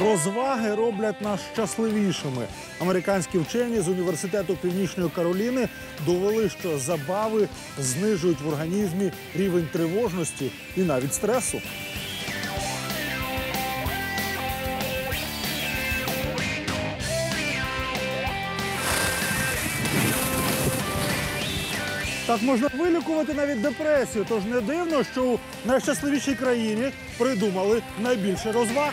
Розваги роблять нас щасливішими. Американські вчені з університету Північної Кароліни довели, що забави знижують в організмі рівень тривожності і навіть стресу. Так можна вилікувати навіть депресію. Тож не дивно, що у найщасливішій країні придумали найбільше розваг.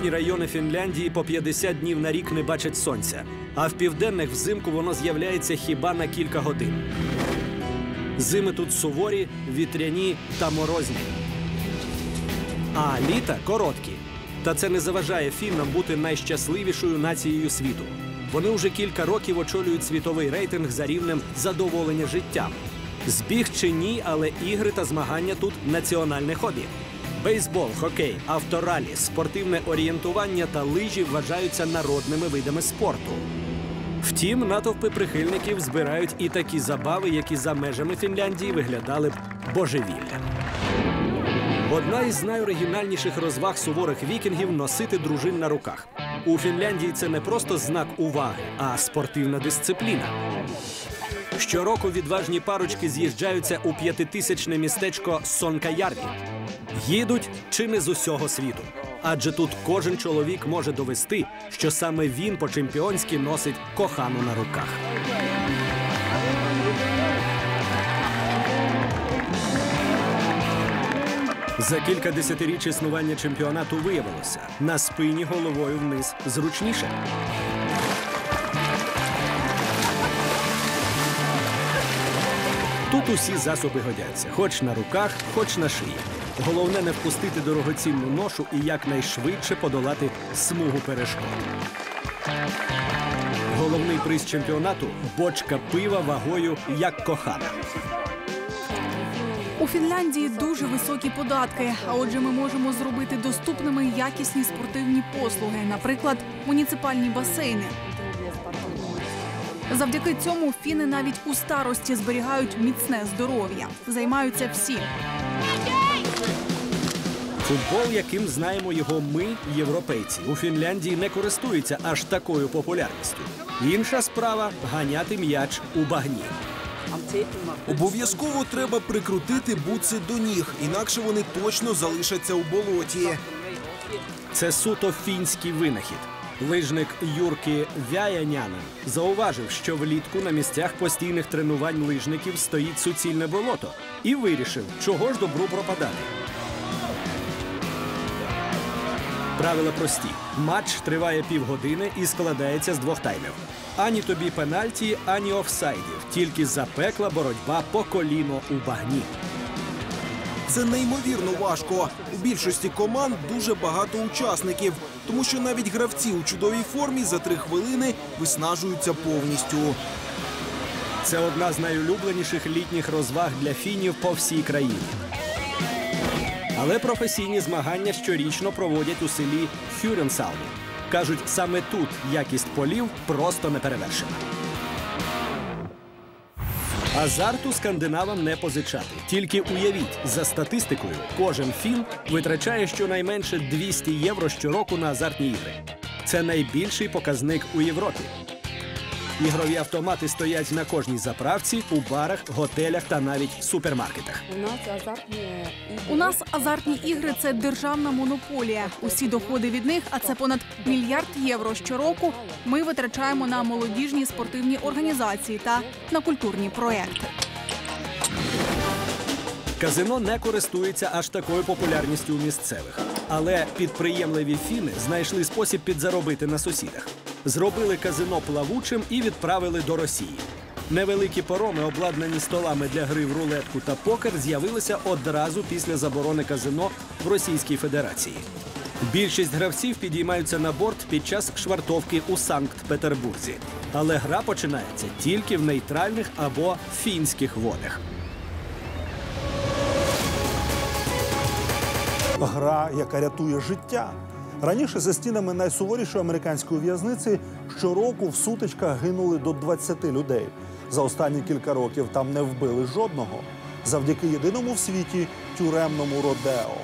Північні райони Фінляндії по 50 днів на рік не бачать сонця, а в південних взимку воно з'являється хіба на кілька годин. Зими тут суворі, вітряні та морозні. А літа короткі. Та це не заважає фіннам бути найщасливішою нацією світу. Вони вже кілька років очолюють світовий рейтинг за рівнем задоволення життям. Збіг чи ні, але ігри та змагання тут національне хобі. Бейсбол, хокей, авторалі, спортивне орієнтування та лижі вважаються народними видами спорту. Втім, натовпи прихильників збирають і такі забави, які за межами Фінляндії виглядали б божевіллям. Одна із найоригінальніших розваг суворих вікінгів носити дружин на руках. У Фінляндії це не просто знак уваги, а спортивна дисципліна. Щороку відважні парочки з'їжджаються у п'ятитисячне містечко Сонкаярві. Їдуть чи не з усього світу. Адже тут кожен чоловік може довести, що саме він по-чемпіонськи носить кохану на руках. За кілька десятиріч існування чемпіонату виявилося на спині головою вниз зручніше. Тут усі засоби годяться, хоч на руках, хоч на шиї. Головне не впустити дорогоцінну ношу і якнайшвидше подолати смугу перешкод. Головний приз чемпіонату бочка пива вагою як кохана. У Фінляндії дуже високі податки. А отже, ми можемо зробити доступними якісні спортивні послуги, наприклад, муніципальні басейни. Завдяки цьому фіни навіть у старості зберігають міцне здоров'я. Займаються всі. Футбол, яким знаємо його ми, європейці, у Фінляндії не користується аж такою популярністю. Інша справа ганяти м'яч у багні. Обов'язково треба прикрутити бутси до ніг, інакше вони точно залишаться у болоті. Це суто фінський винахід. Лижник Юрки Вяянянен зауважив, що влітку на місцях постійних тренувань лижників стоїть суцільне болото, і вирішив, чого ж добру пропадати. Правила прості: матч триває півгодини і складається з двох таймів. Ані тобі пенальті, ані офсайдів, тільки запекла боротьба по коліно у багні. Це неймовірно важко. У більшості команд дуже багато учасників, тому що навіть гравці у чудовій формі за три хвилини виснажуються повністю. Це одна з найулюбленіших літніх розваг для фінів по всій країні. Але професійні змагання щорічно проводять у селі Фюренсалмі. Кажуть, саме тут якість полів просто неперевершена. Азарту скандинавам не позичати. Тільки уявіть, за статистикою, кожен фін витрачає щонайменше 200 євро щороку на азартні ігри. Це найбільший показник у Європі. Ігрові автомати стоять на кожній заправці, у барах, готелях та навіть супермаркетах. У нас азартні ігри. У нас азартні ігри це державна монополія. Усі доходи від них, а це понад мільярд євро щороку. Ми витрачаємо на молодіжні спортивні організації та на культурні проекти. Казино не користується аж такою популярністю у місцевих. Але підприємливі фіни знайшли спосіб підзаробити на сусідах. Зробили казино плавучим і відправили до Росії. Невеликі пороми, обладнані столами для гри в рулетку та покер, з'явилися одразу після заборони казино в Російській Федерації. Більшість гравців підіймаються на борт під час швартовки у Санкт-Петербурзі. Але гра починається тільки в нейтральних або фінських водах. Гра, яка рятує життя. Раніше за стінами найсуворішої американської в'язниці щороку в сутичках гинули до 20 людей. За останні кілька років там не вбили жодного завдяки єдиному в світі тюремному родео.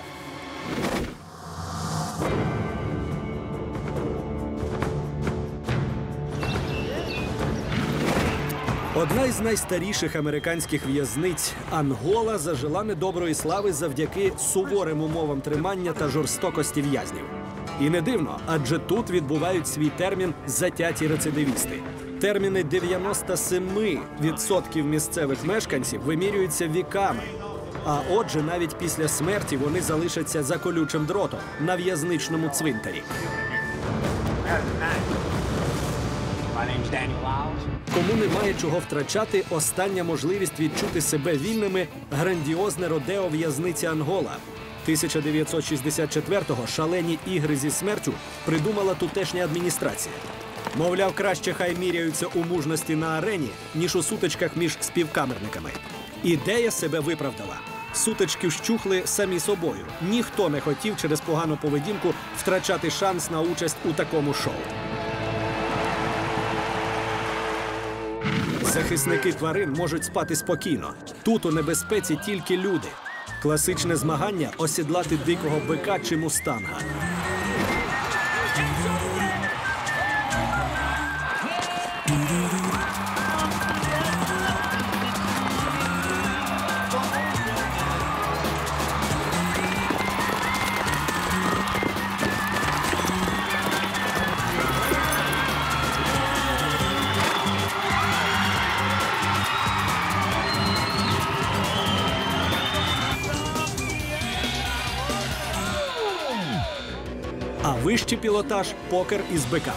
Одна із найстаріших американських в'язниць Ангола зажила недоброї слави завдяки суворим умовам тримання та жорстокості в'язнів. І не дивно, адже тут відбувають свій термін затяті рецидивісти. Терміни 97% місцевих мешканців вимірюються віками. А отже, навіть після смерті вони залишаться за колючим дротом на в'язничному цвинтарі. Кому немає чого втрачати, остання можливість відчути себе вільними грандіозне родео в'язниці Ангола. 1964-го шалені ігри зі смертю придумала тутешня адміністрація. Мовляв, краще хай міряються у мужності на арені, ніж у сутичках між співкамерниками. Ідея себе виправдала. Сутички вщухли самі собою. Ніхто не хотів через погану поведінку втрачати шанс на участь у такому шоу. Захисники тварин можуть спати спокійно. Тут у небезпеці тільки люди. Класичне змагання осідлати дикого бика чи мустанга. А вищий пілотаж покер із биками.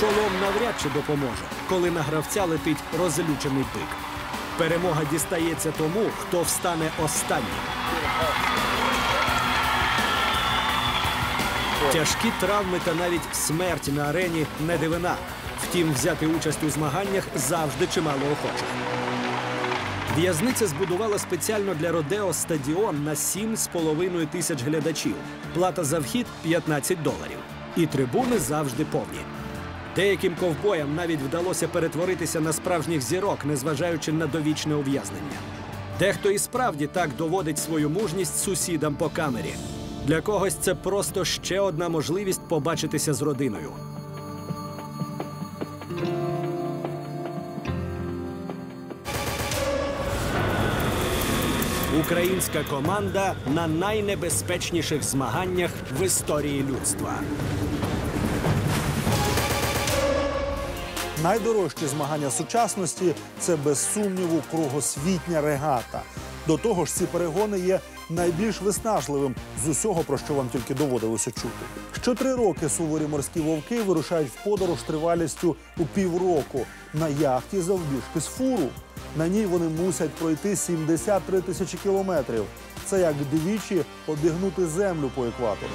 Шолом навряд чи допоможе, коли на гравця летить розлючений бик. Перемога дістається тому, хто встане останнім. Тяжкі травми та навіть смерть на арені не дивина. Втім, взяти участь у змаганнях завжди чимало охочих. В'язниця збудувала спеціально для Родео стадіон на 7,5 тисяч глядачів. Плата за вхід 15 доларів. І трибуни завжди повні. Деяким ковбоям навіть вдалося перетворитися на справжніх зірок, незважаючи на довічне ув'язнення. Дехто і справді так доводить свою мужність сусідам по камері. Для когось це просто ще одна можливість побачитися з родиною. Українська команда на найнебезпечніших змаганнях в історії людства. Найдорожчі змагання сучасності це без сумніву кругосвітня регата. До того ж, ці перегони є найбільш виснажливим з усього, про що вам тільки доводилося чути. Що три роки суворі морські вовки вирушають в подорож тривалістю у півроку на яхті завбільшки з фуру. На ній вони мусять пройти 73 тисячі кілометрів. Це як двічі обігнути землю по екватору.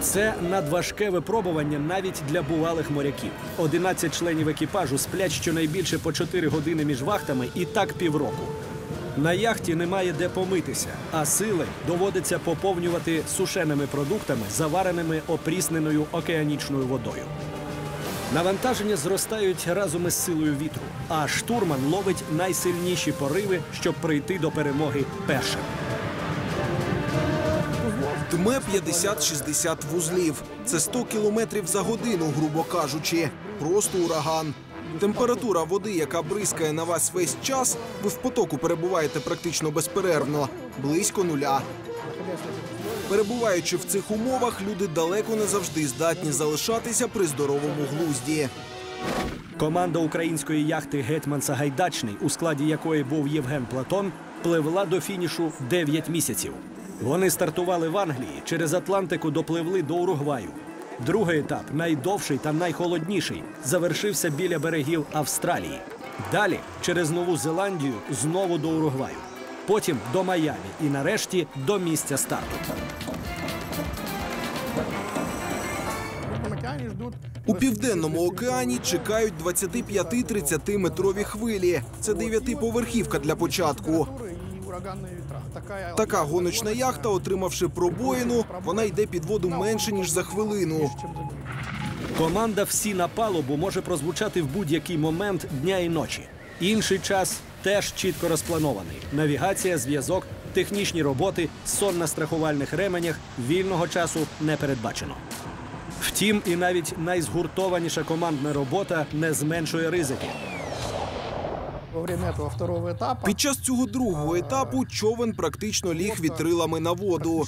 Це надважке випробування навіть для бувалих моряків. 11 членів екіпажу сплять щонайбільше по 4 години між вахтами і так півроку. На яхті немає де помитися, а сили доводиться поповнювати сушеними продуктами, завареними опрісненою океанічною водою. Навантаження зростають разом із силою вітру, а штурман ловить найсильніші пориви, щоб прийти до перемоги першим. Дме 50-60 вузлів. Це 100 кілометрів за годину, грубо кажучи. Просто ураган. Температура води, яка бризкає на вас весь час, ви в потоку перебуваєте практично безперервно, близько нуля. Перебуваючи в цих умовах, люди далеко не завжди здатні залишатися при здоровому глузді. Команда української яхти Гетьман Сагайдачний, у складі якої був Євген Платон, пливла до фінішу 9 місяців. Вони стартували в Англії, через Атлантику допливли до Уругваю. Другий етап, найдовший та найхолодніший, завершився біля берегів Австралії. Далі через Нову Зеландію знову до Уругваю. Потім до Майамі і нарешті до місця старту. У південному океані чекають 25-30 метрові хвилі. Це дев'ятиповерхівка для початку. Така гоночна яхта, отримавши пробоїну, вона йде під воду менше ніж за хвилину. Команда всі на палубу може прозвучати в будь-який момент дня і ночі. Інший час теж чітко розпланований: навігація, зв'язок, технічні роботи, сон на страхувальних ременях, вільного часу не передбачено. Втім, і навіть найзгуртованіша командна робота не зменшує ризики. Під час цього другого етапу човен практично ліг вітрилами на воду.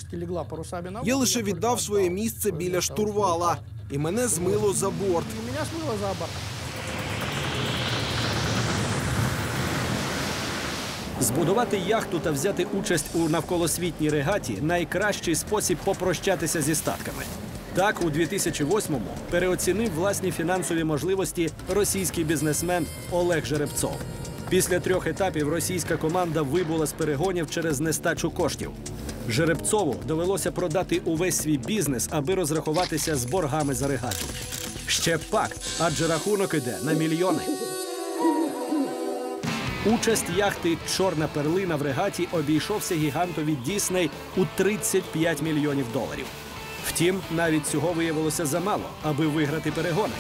Я лише віддав своє місце біля штурвала, і мене змило за борт. Меня смыло за борт. Збудувати яхту та взяти участь у навколосвітній регаті найкращий спосіб попрощатися зі статками. Так, у 2008-му переоцінив власні фінансові можливості російський бізнесмен Олег Жеребцов. Після трьох етапів російська команда вибула з перегонів через нестачу коштів. Жеребцову довелося продати увесь свій бізнес, аби розрахуватися з боргами за регату. Ще пак, адже рахунок іде на мільйони. Участь яхти Чорна перлина в регаті обійшовся гігантові Дісней у 35 мільйонів доларів. Втім, навіть цього виявилося замало, аби виграти перегони.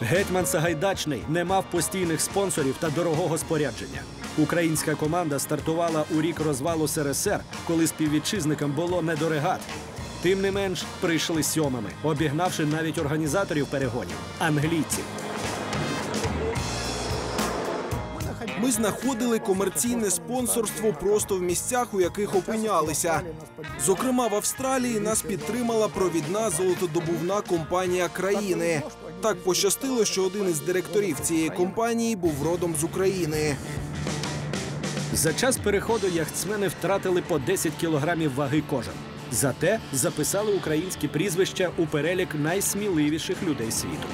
Гетьман Сагайдачний не мав постійних спонсорів та дорогого спорядження. Українська команда стартувала у рік розвалу СРСР, коли співвітчизникам було не до регат. Тим не менш, прийшли сьомими, обігнавши навіть організаторів перегонів англійців. Ми знаходили комерційне спонсорство просто в місцях, у яких опинялися. Зокрема, в Австралії нас підтримала провідна золотодобувна компанія країни. Так пощастило, що один із директорів цієї компанії був родом з України. За час переходу яхтсмени втратили по 10 кілограмів ваги кожен. Зате записали українські прізвища у перелік найсміливіших людей світу.